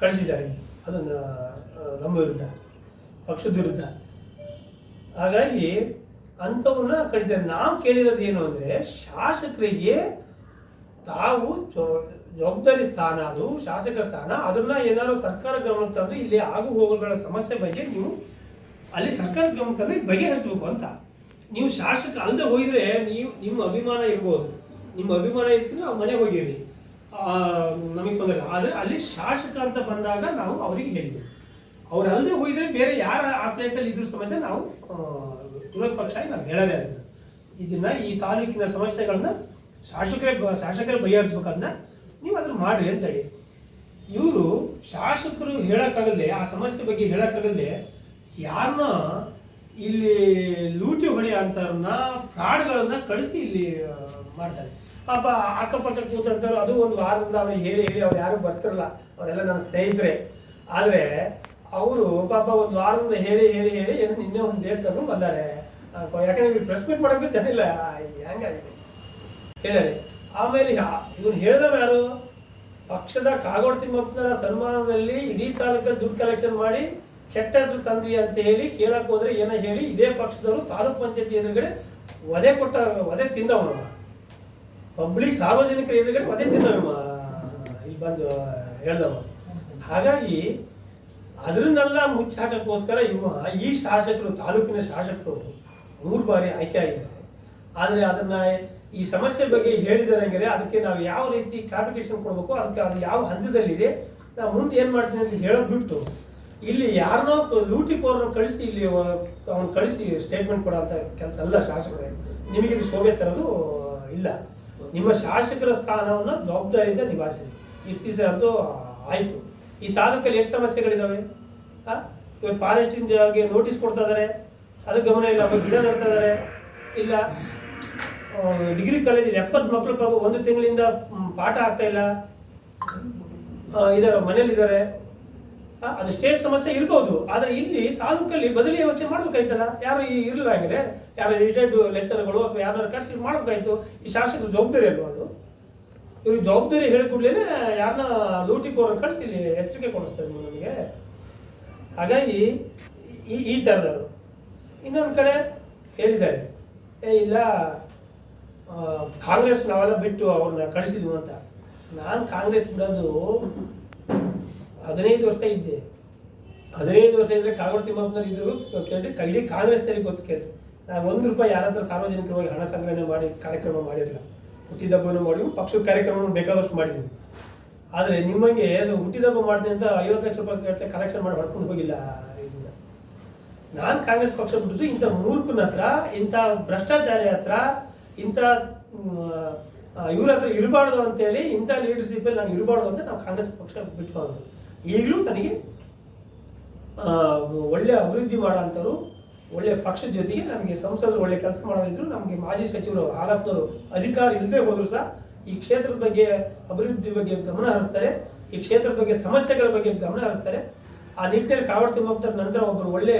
ಕಳಿಸಿದ್ದಾರೆ ಅದನ್ನು ನಮ್ಮ ವಿರುದ್ಧ, ಪಕ್ಷದ ವಿರುದ್ಧ. ಹಾಗಾಗಿ ಅಂಥವನ್ನ ಕಳಿಸಿದ್ದಾರೆ. ನಾವು ಕೇಳಿರೋದು ಏನು ಅಂದರೆ ಶಾಸಕರಿಗೆ ತಾವು ಜವಾಬ್ದಾರಿ ಸ್ಥಾನ ಅದು, ಶಾಸಕರ ಸ್ಥಾನ. ಅದನ್ನ ಏನಾದ್ರು ಸರ್ಕಾರ ಗಮನ ತಂದ್ರೆ ಇಲ್ಲಿ ಆಗು ಹೋಗುಗಳ ಸಮಸ್ಯೆ ಬಗ್ಗೆ ನೀವು ಅಲ್ಲಿ ಸರ್ಕಾರ ಗಮನ ತಂದ್ರೆ ಬಗೆಹರಿಸಬೇಕು ಅಂತ. ನೀವು ಶಾಸಕ ಅಲ್ಲದೆ ಹೋಗಿದ್ರೆ ನೀವು, ನಿಮ್ಮ ಅಭಿಮಾನ ಇರ್ಬೋದು. ನಿಮ್ಮ ಅಭಿಮಾನ ಇರ್ತೀನಿ ನಾವು ಮನೆಗೆ ಹೋಗಿರಿ. ನಮಗೆ ತೊಂದರೆ ಆದರೆ ಅಲ್ಲಿ ಶಾಸಕ ಅಂತ ಬಂದಾಗ ನಾವು ಅವರಿಗೆ ಹೇಳಿದ್ವಿ. ಅವ್ರು ಅಲ್ಲದೆ ಹೋಗಿದ್ರೆ ಬೇರೆ ಯಾರ ಆ ಪ್ಲೇಸಲ್ಲಿ ಇದ್ರೂ ಸಮೇತ ನಾವು ವಿರೋಧ ಪಕ್ಷ ನಾವು ಹೇಳೋದೇ ಅದನ್ನ ಇದನ್ನ ಈ ತಾಲೂಕಿನ ಸಮಸ್ಯೆಗಳನ್ನ ಶಾಸಕರೇ ಶಾಸಕರೇ ಬಗೆಹರಿಸ್ಬೇಕನ್ನ ನೀವು ಅದನ್ನ ಮಾಡ್ರಿ ಅಂತೇಳಿ. ಇವರು ಶಾಸಕರು ಹೇಳೋಕ್ಕಾಗಲ್ಲದೆ ಆ ಸಮಸ್ಯೆ ಬಗ್ಗೆ ಹೇಳೋಕ್ಕಾಗಲ್ಲದೆ ಯಾರನ್ನ ಇಲ್ಲಿ ಲೂಟಿ ಹೊಡಿ ಅಂತಾರನ್ನ ಫ್ರಾಡ್ಗಳನ್ನ ಕಳಿಸಿ ಇಲ್ಲಿ ಮಾಡ್ತಾರೆ. ಪಾಪ ಅಕ್ಕಪಕ್ಕ ಕೂತಂತಾರು ಅದು ಒಂದು ವಾರದಿಂದ ಅವ್ರಿಗೆ ಹೇಳಿ ಹೇಳಿ ಅವ್ರು ಯಾರು ಬರ್ತಿರಲ್ಲ. ಅವರೆಲ್ಲ ನನ್ನ ಸ್ನೇಹಿತರೆ. ಆದರೆ ಅವರು ಪಾಪ ಒಂದು ವಾರದಿಂದ ಹೇಳಿ ಹೇಳಿ ಹೇಳಿ ಏನು ನಿನ್ನೆ ಒಂದು ಡೇಟ್ ತಗೊಂಡು ಬಂದಾರೆ. ಯಾಕಂದ್ರೆ ಪ್ರೆಸ್ ಮೀಟ್ ಮಾಡೋಕ್ಕೂ ಜನ ಇಲ್ಲ. ಹೇಳಿದ್ದಾರೆ ಆಮೇಲೆ ಇವನು ಹೇಳಿದವ ಯಾರು? ಪಕ್ಷದ ಕಾಗೋಡು ತಿಮ್ಮಪ್ಪನ ಸನ್ಮಾನದಲ್ಲಿ ಇಡೀ ತಾಲೂಕಲ್ಲಿ ದುಡ್ಡು ಕಲೆಕ್ಷನ್ ಮಾಡಿ ಕೆಟ್ಟ ಹೆಸರು ತಂದಿ ಅಂತ ಹೇಳಿ ಕೇಳಕ್ ಹೋದ್ರೆ ಏನೋ ಹೇಳಿ, ಇದೇ ಪಕ್ಷದವರು ತಾಲೂಕ್ ಪಂಚಾಯತಿ ಎದುರುಗಡೆ ವಧೆ ಕೊಟ್ಟ, ವಧೆ ತಿಂದವ ಪಬ್ಲಿಕ್ ಸಾರ್ವಜನಿಕರ ಎದುರುಗಡೆ ವಧೆ ತಿಂದವ ಇಲ್ಲಿ ಬಂದು ಹೇಳ್ದವ ಹಾಗಾಗಿ ಅದನ್ನೆಲ್ಲ ಮುಚ್ಚಿ ಹಾಕಕ್ಕೋಸ್ಕರ ಇವ ಈ ಶಾಸಕರು, ತಾಲೂಕಿನ ಶಾಸಕರು ಮೂರು ಬಾರಿ ಆಯ್ಕೆ ಆಗಿದ್ದಾರೆ. ಆದರೆ ಅದನ್ನ ಈ ಸಮಸ್ಯೆ ಬಗ್ಗೆ ಹೇಳಿದಾರಂಗೆ ಅದಕ್ಕೆ ನಾವು ಯಾವ ರೀತಿ ಕ್ಲಾರಿಫಿಕೇಶನ್ ಕೊಡಬೇಕು, ಅದಕ್ಕೆ ಅದು ಯಾವ ಹಂತದಲ್ಲಿದೆ, ನಾವು ಮುಂದೆ ಏನು ಮಾಡ್ತೀನಿ ಅಂತ ಹೇಳೋದು ಬಿಟ್ಟು, ಇಲ್ಲಿ ಯಾರನ್ನೋ ಲೂಟಿ ಕೋರನ್ನ ಕಳಿಸಿ ಇಲ್ಲಿ ಅವನು ಕಳಿಸಿ ಸ್ಟೇಟ್ಮೆಂಟ್ ಕೊಡೋಂಥ ಕೆಲಸ ಅಲ್ಲ ಶಾಸಕರೇ. ನಿಮಗೆ ಇದು ಶೋಭೆ ತರೋದು ಇಲ್ಲ. ನಿಮ್ಮ ಶಾಸಕರ ಸ್ಥಾನವನ್ನು ಜವಾಬ್ದಾರಿಯಿಂದ ನಿಭಾಯಿಸಿದೆ ಇರ್ತೀಸ ಅದು ಆಯಿತು. ಈ ತಾಲೂಕಲ್ಲಿ ಎಷ್ಟು ಸಮಸ್ಯೆಗಳಿದಾವೆ? ಇವತ್ತು ಫಾರೆಸ್ಟ್ ಫಾರೆಸ್ಟಿಂದ ನೋಟಿಸ್ ಕೊಡ್ತಾ ಇದಾರೆ. ಅದಕ್ಕೆ ಗಮನ ಇಲ್ಲ ಗಿಡ ನೆಡ್ತಾ ಇದಾರೆ. ಇಲ್ಲ. ಡಿಗ್ರಿ ಕಾಲೇಜಲ್ಲಿ ಎಪ್ಪತ್ತು ಮಕ್ಕಳು ಪಾಪ ಒಂದು ತಿಂಗಳಿಂದ ಪಾಠ ಆಗ್ತಾ ಇಲ್ಲ. ಇದಾರೆ ಮನೇಲಿದ್ದಾರೆ ಅದು ಸ್ಟೇಟ್ ಸಮಸ್ಯೆ ಇರ್ಬೋದು. ಆದರೆ ಇಲ್ಲಿ ತಾಲೂಕಲ್ಲಿ ಬದಲಿ ವ್ಯವಸ್ಥೆ ಮಾಡ್ಬೇಕಾಯ್ತಲ್ಲ? ಯಾರು ಇರಲಿಲ್ಲ ಆಗಿದೆ ಯಾರು ರಿಟೈರ್ಡ್ ಲೆಕ್ಚರ್ಗಳು ಅಥವಾ ಯಾರು ಕರ್ಸಿ ಮಾಡ್ಬೇಕಾಯ್ತು? ಈ ಶಾಸಕರ ಜವಾಬ್ದಾರಿ ಅಲ್ವಾ ಅದು? ಇವ್ರಿಗೆ ಜವಾಬ್ದಾರಿ ಹೇಳಿ ಕೂಡಲೇ ಯಾರನ್ನ ಲೂಟಿ ಕೋರನ್ನು ಕಳಿಸಿ ಇಲ್ಲಿ ಎಚ್ಚರಿಕೆ ಕೊಡಿಸ್ತಾರೆ ನಮಗೆ. ಹಾಗಾಗಿ ಈ ಈ ಥರದವರು ಇನ್ನೊಂದು ಕಡೆ ಹೇಳಿದ್ದಾರೆ. ಏ, ಇಲ್ಲ ಕಾಂಗ್ರೆಸ್ ನಾವೆಲ್ಲ ಬಿಟ್ಟು ಅವ್ರನ್ನ ಕಳಿಸಿದ್ವಿ ಅಂತ. ನಾನು ಕಾಂಗ್ರೆಸ್ ಬಿಡೋದು ಹದಿನೈದು ವರ್ಷ ಇದ್ದೆ. ಹದಿನೈದು ವರ್ಷ ಇದ್ರೆ ಕಾಗೋಡು ತಿಮ್ಮಪ್ಪನವ್ರು ಇದ್ರು ಕೇಳಿ ಇಡೀ ಕಾಂಗ್ರೆಸ್ನವ್ರಿಗೆ ಗೊತ್ತು ಕೇಳಿ ನಾವು ಒಂದು ರೂಪಾಯಿ ಯಾರತ್ರ ಸಾರ್ವಜನಿಕವಾಗಿ ಹಣ ಸಂಗ್ರಹಣೆ ಮಾಡಿ ಕಾರ್ಯಕ್ರಮ ಮಾಡಿರಲಿಲ್ಲ. ಹುಟ್ಟಿದಬ್ಬನೂ ಮಾಡಿದ್ವಿ, ಪಕ್ಷದ ಕಾರ್ಯಕ್ರಮವನ್ನು ಬೇಕಾದಷ್ಟು ಮಾಡಿದ್ವಿ. ಆದರೆ ನಿಮ್ಮಂಗೆ ಹುಟ್ಟಿದಬ್ಬ ಮಾಡಿದೆ ಅಂತ ಐವತ್ತು ಲಕ್ಷ ರೂಪಾಯಿ ಗಟ್ಟಲೆ ಕಲೆಕ್ಷನ್ ಮಾಡಿ ಹೊಡ್ಕೊಂಡು ಹೋಗಿಲ್ಲ ನಾನು ಕಾಂಗ್ರೆಸ್ ಪಕ್ಷ ಬಿಟ್ಟಿದ್ದು ಇಂಥ ಮೂರ್ಖನ ಹತ್ರ, ಇಂಥ ಭ್ರಷ್ಟಾಚಾರಿ ಹತ್ರ ಇಂಥ ಇವ್ರ ಹತ್ರ ಇರಬಾರ್ದು ಅಂತೇಳಿ ಇಂಥ ಲೀಡರ್ಶಿಪ್ಪಲ್ಲಿ ನಾನು ಇರಬಾರ್ದು ಅಂತ ನಾವು ಕಾಂಗ್ರೆಸ್ ಪಕ್ಷ ಬಿಟ್ಬಾರ್ದು ಈಗಲೂ ನನಗೆ ಒಳ್ಳೆ ಅಭಿವೃದ್ಧಿ ಮಾಡೋ ಅಂಥವ್ರು ಒಳ್ಳೆ ಪಕ್ಷದ ಜೊತೆಗೆ ನಮಗೆ ಸಂಸದರು ಒಳ್ಳೆ ಕೆಲಸ ಮಾಡೋದಿದ್ರು ನಮಗೆ ಮಾಜಿ ಸಚಿವರು, ಆರಪ್ಪನವರು ಅಧಿಕಾರ ಇಲ್ಲದೆ ಹೋದ್ರು ಸಹ ಈ ಕ್ಷೇತ್ರದ ಬಗ್ಗೆ ಅಭಿವೃದ್ಧಿ ಬಗ್ಗೆ ಗಮನ ಹರಿಸ್ತಾರೆ, ಈ ಕ್ಷೇತ್ರದ ಬಗ್ಗೆ ಸಮಸ್ಯೆಗಳ ಬಗ್ಗೆ ಗಮನ ಹರಿಸ್ತಾರೆ. ಆ ನಿಟ್ಟಿನಲ್ಲಿ ಕಾವಡ್ ನಂತರ ಒಬ್ಬರು ಒಳ್ಳೆ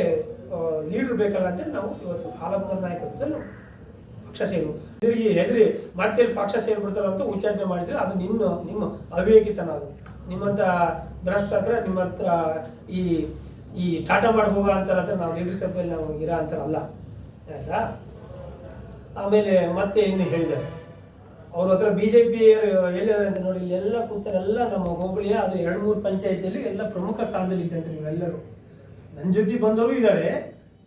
ಲೀಡರ್ ಬೇಕಲ್ಲ ಅಂತ ನಾವು ಇವತ್ತು ಹಾಲಪ್ಪನ ನಾಯಕತ್ವದಲ್ಲಿ ಪಕ್ಷ ಸೇರು. ತಿರುಗಿ ಹೆದರಿ ಮತ್ತೆ ಪಕ್ಷ ಸೇರ್ಬಿಡ್ತಾರ ಅಂತ ಉಚ್ಚಾಟನೆ ಮಾಡಿದ್ರೆ ಅದು ನಿಮ್ಮ ನಿಮ್ಮ ಅವಿವೇಕಿತನ ಅದು. ನಿಮ್ಮಂತ ಭ್ರಷ್ಟ ಹತ್ರ ನಿಮ್ಮ ಹತ್ರ ಈ ಈ ಟಾಟಾ ಮಾಡಿ ಹೋಗೋ ಅಂತಾರ ನಾವು ಲೀಡರ್ ಅಲ್ಲಿ ನಾವು ಇರೋ ಅಂತಾರಲ್ಲ ಆಯ್ತಾ? ಆಮೇಲೆ ಮತ್ತೆ ಇನ್ನು ಹೇಳಿದೆ. ಅವ್ರ ಹತ್ರ ಬಿ ಜೆ ಪಿ ಎಲ್ಲಿದ್ದಾರೆ ಅಂತ ನೋಡಿ ಎಲ್ಲ ಕೂತಾರೆ ಎಲ್ಲ ನಮ್ಮ ಹೋಬಳಿಯ ಅದು ಎರಡು ಮೂರು ಪಂಚಾಯತಿಯಲ್ಲಿ ಎಲ್ಲ ಪ್ರಮುಖ ಸ್ಥಾನದಲ್ಲಿ ಇದ್ದಂತೆ ನೀವೆಲ್ಲರೂ. ನನ್ನ ಜೊತೆ ಬಂದವರು ಇದ್ದಾರೆ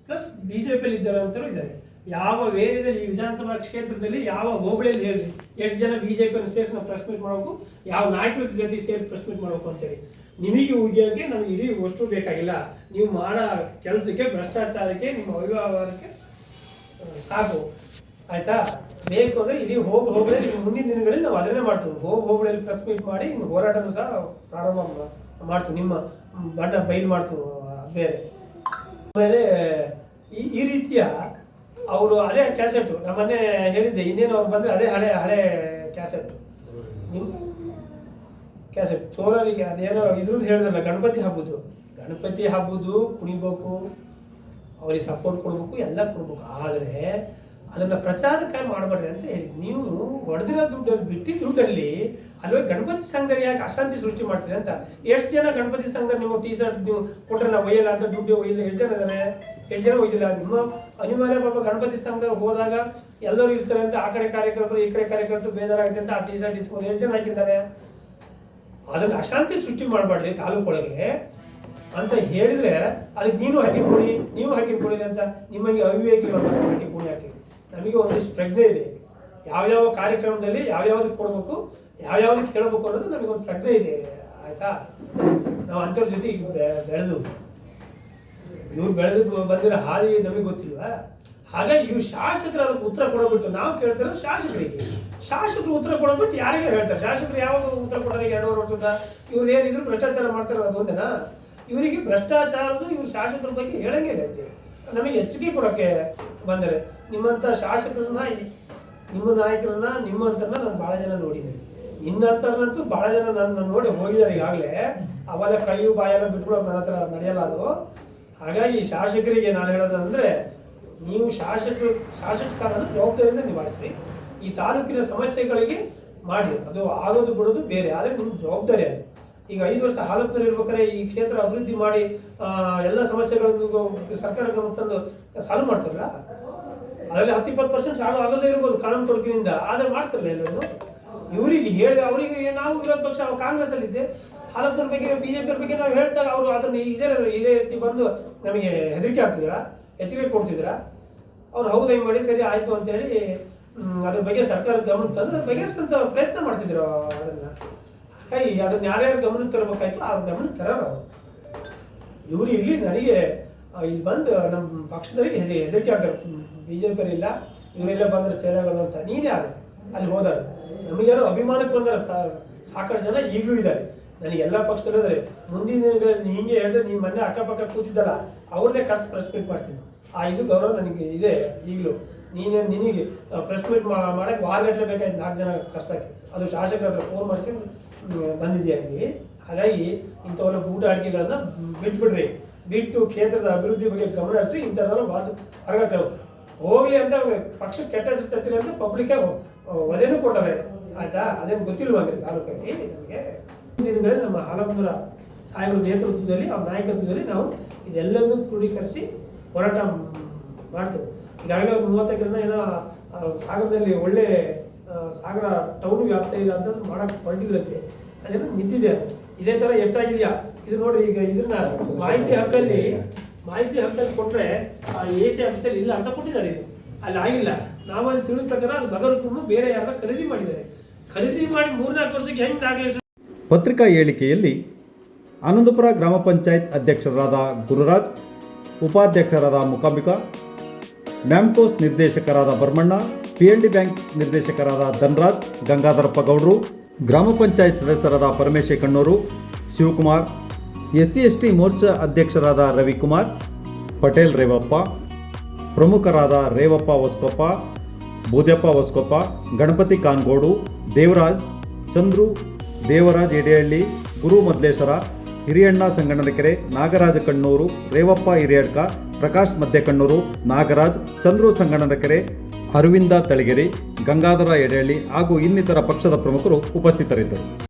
ಪ್ಲಸ್ ಬಿ ಜೆ ಪಿಯಲ್ಲಿ ಇದ್ದಾರೆ ಅಂತಲೂ ಇದ್ದಾರೆ ಯಾವ ವೇರಿಯದಲ್ಲಿ ಈ ವಿಧಾನಸಭಾ ಕ್ಷೇತ್ರದಲ್ಲಿ ಯಾವ ಹೋಬಳಿಯಲ್ಲಿ ಹೇಳಿ, ಎಷ್ಟು ಜನ ಬಿ ಜೆ ಪಿಯನ್ನು ಸೇರಿಸಿ ನಾವು ಪ್ರೆಸ್ ಮೀಟ್ ಮಾಡಬೇಕು, ಯಾವ ನಾಯಕರ ಜೊತೆ ಸೇರಿ ಪ್ರೆಸ್ ಮೀಟ್ ಮಾಡಬೇಕು ಅಂತೇಳಿ. ನಿಮಗೆ ಉದ್ಯೋಗಕ್ಕೆ ನಮಗೆ ಇಡೀ ಅಷ್ಟು ಬೇಕಾಗಿಲ್ಲ. ನೀವು ಮಾಡೋ ಕೆಲಸಕ್ಕೆ, ಭ್ರಷ್ಟಾಚಾರಕ್ಕೆ, ನಿಮ್ಮ ಅವ್ಯವಹಾರಕ್ಕೆ ಸಾಕು. ಆಯ್ತಾ? ಬೇಕು ಅಂದ್ರೆ ಇಡೀ ಹೋಗಿ ಹೋಗಲೇ ನಿಮ್ಮ ಮುಂದಿನ ದಿನಗಳಲ್ಲಿ ನಾವು ಅದನ್ನೇ ಮಾಡ್ತೀವಿ. ಹೋಗಿ ಹೋಗಲಲ್ಲಿ ಪ್ರೆಸ್ ಮೀಟ್ ಮಾಡಿ ಹೋರಾಟನೂ ಸಹ ಪ್ರಾರಂಭ ಮಾಡ್ತೀವಿ. ನಿಮ್ಮ ಬಣ್ಣ ಬೈಲ್ ಮಾಡ್ತೀವಿ ಬೇರೆ. ಆಮೇಲೆ ಈ ರೀತಿಯ ಅವರು ಅದೇ ಕ್ಯಾಸೆಟ್ ನಮ್ಮನ್ನೇ ಹೇಳಿದ್ದೆ, ಇನ್ನೇನು ಅವ್ರು ಬಂದ್ರೆ ಅದೇ ಹಳೆ ಹಳೆ ಕ್ಯಾಸೆಟ್ ಕ್ಯಾಸೆಟ್ ಚೋರರಿಗೆ ಅದೇನೋ ಇದ್ರದ್ದು ಹೇಳಿದ್ರಲ್ಲ, ಗಣಪತಿ ಹಬ್ಬದ್ದು ಗಣಪತಿ ಹಬ್ಬದ್ದು ಕುಣಿಬೇಕು, ಅವ್ರಿಗೆ ಸಪೋರ್ಟ್ ಕೊಡಬೇಕು, ಎಲ್ಲ ಕೊಡ್ಬೇಕು. ಆದರೆ ಅದನ್ನ ಪ್ರಚಾರಕ್ಕಾಗಿ ಮಾಡಬೇಡ್ರಿ ಅಂತ ಹೇಳಿ. ನೀವು ಹೊಡೆದಿರೋ ದುಡ್ಡಲ್ಲಿ ಬಿಟ್ಟು ದುಡ್ಡಲ್ಲಿ ಅಲ್ವೇ ಗಣಪತಿ ಸಂಘದಲ್ಲಿ ಯಾಕೆ ಅಶಾಂತಿ ಸೃಷ್ಟಿ ಮಾಡ್ತೀರಿ ಅಂತ. ಎಷ್ಟು ಜನ ಗಣಪತಿ ಸಂಘದಲ್ಲಿ ನಿಮ್ಮ ಟೀ ಶರ್ಟ್ ನೀವು ಕೊಟ್ರೆ ನಾವು ಒಯ್ಯಲ್ಲ ಅಂತ ದುಡ್ಡು ಒಯ್ಯಲ್ಲ, ಎಷ್ಟು ಜನ ಇದ್ದಾರೆ ಎಷ್ಟು ಜನ ಒಯ್ದಿಲ್ಲ? ನಿಮ್ಮ ಅನಿವಾರ್ಯ ಪಾಪ ಗಣಪತಿ ಸಂಘ ಹೋದಾಗ ಎಲ್ಲರೂ ಇರ್ತಾರೆ ಅಂತ ಆ ಕಡೆ ಕಾರ್ಯಕರ್ತರು, ಈ ಕಡೆ ಕಾರ್ಯಕರ್ತರು ಬೇಜಾರಾಗುತ್ತೆ ಅಂತ ಆ ಟೀ ಶರ್ಟ್ ಇಸ್ಕೊಂಡು ಎಷ್ಟು ಜನ ಹಾಕಿದ್ದಾರೆ? ಅದನ್ನ ಅಶಾಂತಿ ಸೃಷ್ಟಿ ಮಾಡಬೇಡ್ರಿ ತಾಲೂಕೊಳಗೆ ಅಂತ ಹೇಳಿದ್ರೆ ಅದಕ್ಕೆ ನೀನು ಹಾಕಿ ಕೊಡಿ ನೀವು ಹಾಕಿ ಅಂತ ನಿಮಗೆ ಅವಿವೇಕಿ ಹಾಕಿ ಹಾಕಿ ನಮಗೆ ಒಂದಿಷ್ಟು ಪ್ರಜ್ಞೆ ಇದೆ. ಯಾವ್ಯಾವ ಕಾರ್ಯಕ್ರಮದಲ್ಲಿ ಯಾವ್ಯಾವ್ದಕ್ಕೆ ಕೊಡಬೇಕು, ಯಾವ್ಯಾವ್ದಕ್ಕೆ ಹೇಳಬೇಕು ಅನ್ನೋದು ನಮಗೆ ಒಂದು ಪ್ರಜ್ಞೆ ಇದೆ. ಆಯ್ತಾ? ನಾವು ಅಂಥವ್ರ ಜೊತೆ ಬೆಳೆದು. ಇವ್ರು ಬೆಳೆದು ಬಂದಿರೋ ಹಾದಿ ನಮಗೆ ಗೊತ್ತಿಲ್ವಾ? ಹಾಗಾಗಿ ಇವ್ರು ಶಾಸಕರು ಅದಕ್ಕೆ ಉತ್ತರ ಕೊಡಬಿಟ್ಟು ನಾವು ಕೇಳ್ತಿರೋದು ಶಾಸಕರಿಗೆ. ಶಾಸಕರು ಉತ್ತರ ಕೊಡಬಿಟ್ಟು ಯಾರಿಗೆ ಹೇಳ್ತಾರೆ? ಶಾಸಕರು ಯಾವ ಉತ್ತರ ಕೊಡೋರಿಗೆ ಎರಡೂವರೆ ವರ್ಷದ ಇವ್ರು ಏನಿದ್ರು ಭ್ರಷ್ಟಾಚಾರ ಮಾಡ್ತಾರೆ ಒಂದೇನಾ? ಇವರಿಗೆ ಭ್ರಷ್ಟಾಚಾರದ್ದು ಇವ್ರು ಶಾಸಕರ ಬಗ್ಗೆ ಹೇಳಂಗೆ ಇದೆ ಅಂತೆ. ನಮಗೆ ಎಚ್ಚರಿಕೆ ಕೊಡೋಕ್ಕೆ ಬಂದರೆ ನಿಮ್ಮಂಥ ಶಾಸಕರನ್ನ, ನಿಮ್ಮ ನಾಯಕರನ್ನ ನಿಮ್ಮಂತರನ್ನ ನಾನು ಭಾಳ ಜನ ನೋಡಿದ್ದೀನಿ. ನಿನ್ನಂತರನ್ನಂತೂ ಭಾಳ ಜನ ನನ್ನ ನೋಡಿ ಹೋಗಿದ್ದಾರೆ ಈಗಾಗಲೇ. ಅವಾಗ ಕೈಯು ಬಾಯೆಲ್ಲ ಬಿಟ್ಬಿಡೋದು ನನ್ನ ಹತ್ರ ನಡೆಯಲ್ಲ ಅದು. ಹಾಗಾಗಿ ಶಾಸಕರಿಗೆ ನಾನು ಹೇಳೋದಂದ್ರೆ, ನೀವು ಶಾಸಕರು ಶಾಸಕ ಸ್ಥಾನನ ಜವಾಬ್ದಾರಿಯಿಂದ ನಿಭಾಯಿಸ್ರಿ. ಈ ತಾಲೂಕಿನ ಸಮಸ್ಯೆಗಳಿಗೆ ಮಾಡಿ ಅದು ಆಗೋದು ಬಿಡೋದು ಬೇರೆ, ಆದರೆ ನಿಮ್ಮ ಜವಾಬ್ದಾರಿ ಅದು. ಈಗ ಐದು ವರ್ಷ ಹಾಲಪ್ಪನಲ್ಲಿ ಇರ್ಬೇಕಾದ್ರೆ ಈ ಕ್ಷೇತ್ರ ಅಭಿವೃದ್ಧಿ ಮಾಡಿ ಎಲ್ಲ ಸಮಸ್ಯೆಗಳನ್ನು ಸರ್ಕಾರ ಗಮನ ತಂದು ಸಾಲ್ವ್ ಮಾಡ್ತಾರಲ್ಲ? ಅದರಲ್ಲಿ ಹತ್ತು ಇಪ್ಪತ್ತು ಪರ್ಸೆಂಟ್ ಸಾಲ ಆಗದೇ ಇರ್ಬೋದು ಕಾನೂನು ತೊಡಕಿನಿಂದ. ಆದರೆ ಮಾಡ್ತಾರಲ್ಲ ಎಲ್ಲರೂ? ಇವರಿಗೆ ಹೇಳಿದೆ ಅವರಿಗೆ ನಾವು ವಿರೋಧ ಪಕ್ಷ ಕಾಂಗ್ರೆಸ್ ಅಲ್ಲಿ ಇದ್ದೆ ಹಾಲಪ್ಪನ ಬಗ್ಗೆ ಬಿಜೆಪಿ ಬಗ್ಗೆ ನಾವು ಹೇಳ್ದಾಗ ಅವರು ಅದನ್ನ ಇದೇ ಇದೇ ರೀತಿ ಬಂದು ನಮಗೆ ಹೆದರಿಕೆ ಆಗ್ತಿದ್ರ ಎಚ್ಚರಿಕೆ ಕೊಡ್ತಿದ್ರ? ಅವ್ರು ಹೌದು ಹಿಂಗ್ ಮಾಡಿ ಸರಿ ಆಯ್ತು ಅಂತೇಳಿ ಅದ್ರ ಬಗ್ಗೆ ಸರ್ಕಾರ ಗಮನ ತಂದ್ರೆ ಬಗೆಹರಿಸಂತ ಪ್ರಯತ್ನ ಮಾಡ್ತಿದ್ರು ಅದನ್ನ. ಹಾಗಾಗಿ ಅದನ್ನ ಯಾರ್ಯಾರು ಗಮನಕ್ಕೆ ತರಬೇಕಾಯ್ತು ಆ ಗಮನಕ್ಕೆ ತರ ಅವರು. ಇವರು ಇಲ್ಲಿ ನನಗೆ ಇಲ್ಲಿ ಬಂದು ನಮ್ಮ ಪಕ್ಷದವರಿಗೆ ಹೆದೆ- ಹೆದರಿಕೆ ಆಗ್ತಾರೆ. ಬಿ ಜೆ ಇಲ್ಲ ಇವರೆಲ್ಲ ಬಂದ್ರೆ ಚೇಲಗಳು ಅಂತ. ನೀನು ಯಾರು? ಅಲ್ಲಿ ಹೋದಾರ ನಮಗ್ಯಾರು ಅಭಿಮಾನಕ್ಕೆ ಬಂದಾರೆ ಸಾಕಷ್ಟು ಜನ ಈಗಲೂ ಇದ್ದಾರೆ. ನನಗೆ ಎಲ್ಲ ಪಕ್ಷದಲ್ಲಿ ಇದ್ದಾರೆ. ಮುಂದಿನ ದಿನಗಳಲ್ಲಿ ಹಿಂಗೆ ಹೇಳಿದ್ರೆ ನೀನು ಮೊನ್ನೆ ಅಕ್ಕಪಕ್ಕ ಕೂತಿದ್ದಲ್ಲ, ಅವ್ರನ್ನೇ ಕರ್ಸಿ ಪ್ರೆಸ್ ಮೀಟ್ ಮಾಡ್ತೀನಿ. ಆ, ಇದು ಗೌರವ ನನಗೆ ಇದೆ ಈಗಲೂ. ನೀನೇ ನಿನಗೆ ಪ್ರೆಸ್ ಮೀಟ್ ಮಾಡಕ್ಕೆ ವಾರಗಟ್ಟಲೆ ಬೇಕಾಯ್ತು ನಾಲ್ಕು ಜನ ಕರ್ಸಕ್ಕೆ. ಅದು ಶಾಸಕರ ಹತ್ರ ಫೋನ್ ಮಾಡಿಸಿ ಬಂದಿದೆಯಾ ಇಲ್ಲಿ? ಹಾಗಾಗಿ ಇಂಥವೆಲ್ಲ ಊಟ ಅಡಿಕೆಗಳನ್ನು ಬಿಟ್ಬಿಡ್ರಿ. ಬಿಟ್ಟು ಕ್ಷೇತ್ರದ ಅಭಿವೃದ್ಧಿ ಬಗ್ಗೆ ಗಮನ ಹರಿಸಿ ಇಂಥದ್ದನ್ನು ಮಾತು ಹೊರಗಟ್ಟೆ ಹೋಗ್ಲಿ ಅಂತ ಪಕ್ಷ ಕೆಟ್ಟ ತರ್ತೀರಿ ಅಂತ ಪಬ್ಲಿಕ್ ಒಲೆನು ಕೊಟ್ಟಾರೆ ಆಯ್ತಾ? ಅದೇನು ಗೊತ್ತಿಲ್ವಾ ಅಂದ್ರೆ ತಾಲೂಕಲ್ಲಿ? ನಮಗೆ ದಿನಗಳಲ್ಲಿ ನಮ್ಮ ಹಾಲಪುರ ಸಾಹೇಬರ ನೇತೃತ್ವದಲ್ಲಿ, ಅವ್ರ ನಾಯಕತ್ವದಲ್ಲಿ ನಾವು ಇದೆಲ್ಲವನ್ನೂ ಕ್ರೋಢೀಕರಿಸಿ ಹೋರಾಟ ಮಾಡ್ತೇವೆ. ಈಗಾಗಲೇ ಒಂದು ಜನ ಏನೋ ಸಾಗರದಲ್ಲಿ ಒಳ್ಳೆ ಸಾಗರ ಟೌನ್ ವ್ಯಾಪ್ತ ಇಲ್ಲ ಅಂತ ಮಾಡೋಕ್ಕೆ ಹೊರಟಿದ್ರಂತೆ. ಅದೇನು ನಿಂತಿದೆ ಅದು. ಇದೇ ಥರ ಎಷ್ಟಾಗಿದೆಯಾ? ಇದು ನೋಡಿ ಈಗ ಇದನ್ನ ಮಾಹಿತಿ ಹಕ್ಕಲ್ಲಿ ಮಾಹಿತಿ ಹಕ್ಕಲ್ಲಿ ಕೊಟ್ಟರೆ ಎ ಸಿ ಆಫೀಸಲ್ಲಿ ಇಲ್ಲ ಅಂತ ಕೊಟ್ಟಿದ್ದಾರೆ ಇದು. ಅಲ್ಲಿ ಆಗಿಲ್ಲ. ನಾವು ಅಲ್ಲಿ ತಿಳಿದ ಪ್ರಕಾರ ಅಲ್ಲಿ ಬೇರೆ ಯಾರನ್ನ ಖರೀದಿ ಮಾಡಿದ್ದಾರೆ. ಖರೀದಿ ಮಾಡಿ ಮೂರ್ನಾಲ್ಕು ವರ್ಷಕ್ಕೆ ಹೆಂಗೆ ದಾಖಲೆ ಪತ್ರಿಕಾ ಹೇಳಿಕೆಯಲ್ಲಿ ಆನಂದಪುರ ಗ್ರಾಮ ಪಂಚಾಯತ್ ಅಧ್ಯಕ್ಷರಾದ ಗುರುರಾಜ್, ಉಪಾಧ್ಯಕ್ಷರಾದ ಮುಕಾಂಬಿಕಾ, ಮ್ಯಾಮ್ಕೋಸ್ ನಿರ್ದೇಶಕರಾದ Barmanna, P N D bank ನಿರ್ದೇಶಕರಾದ ಧನ್ರಾಜ್, ಗಂಗಾಧರಪ್ಪ ಗೌಡ್ರು, ಗ್ರಾಮ ಪಂಚಾಯತ್ ಸದಸ್ಯರಾದ Paramesha Kannur Shivakumar S C S T Morcha ಅಧ್ಯಕ್ಷರಾದ ರವಿಕುಮಾರ್, ಪಟೇಲ್ ರೇವಪ್ಪ, ಪ್ರಮುಖರಾದ ರೇವಪ್ಪ ಹೊಸ್ಕೊಪ್ಪ, ಬೂದ್ಯಪ್ಪ ಹೊಸ್ಕೊಪ್ಪ, ಗಣಪತಿ ಕಾನ್ಗೋಡು, ದೇವರಾಜ್, ಚಂದ್ರು, ದೇವರಾಜ್ ಎಡೆಹಳ್ಳಿ, ಗುರು ಮದ್ಲೇಶ್ವರ, ಹಿರಿಯಣ್ಣ ಸಂಗಣ್ಣನಕೆರೆ ನಾಗರಾಜ ಕಣ್ಣೂರು, ರೇವಪ್ಪ ಹಿರಿಯಡ್ಕ, ಪ್ರಕಾಶ್ ಮಧ್ಯಕಣ್ಣೂರು ನಾಗರಾಜ್, ಚಂದ್ರು ಸಂಗಣ್ಣನಕೆರೆ ಅರವಿಂದ ತಳಗೆರೆ, ಗಂಗಾಧರ ಎಡೆಹಳ್ಳಿ ಹಾಗೂ ಇನ್ನಿತರ ಪಕ್ಷದ ಪ್ರಮುಖರು ಉಪಸ್ಥಿತರಿದ್ದರು.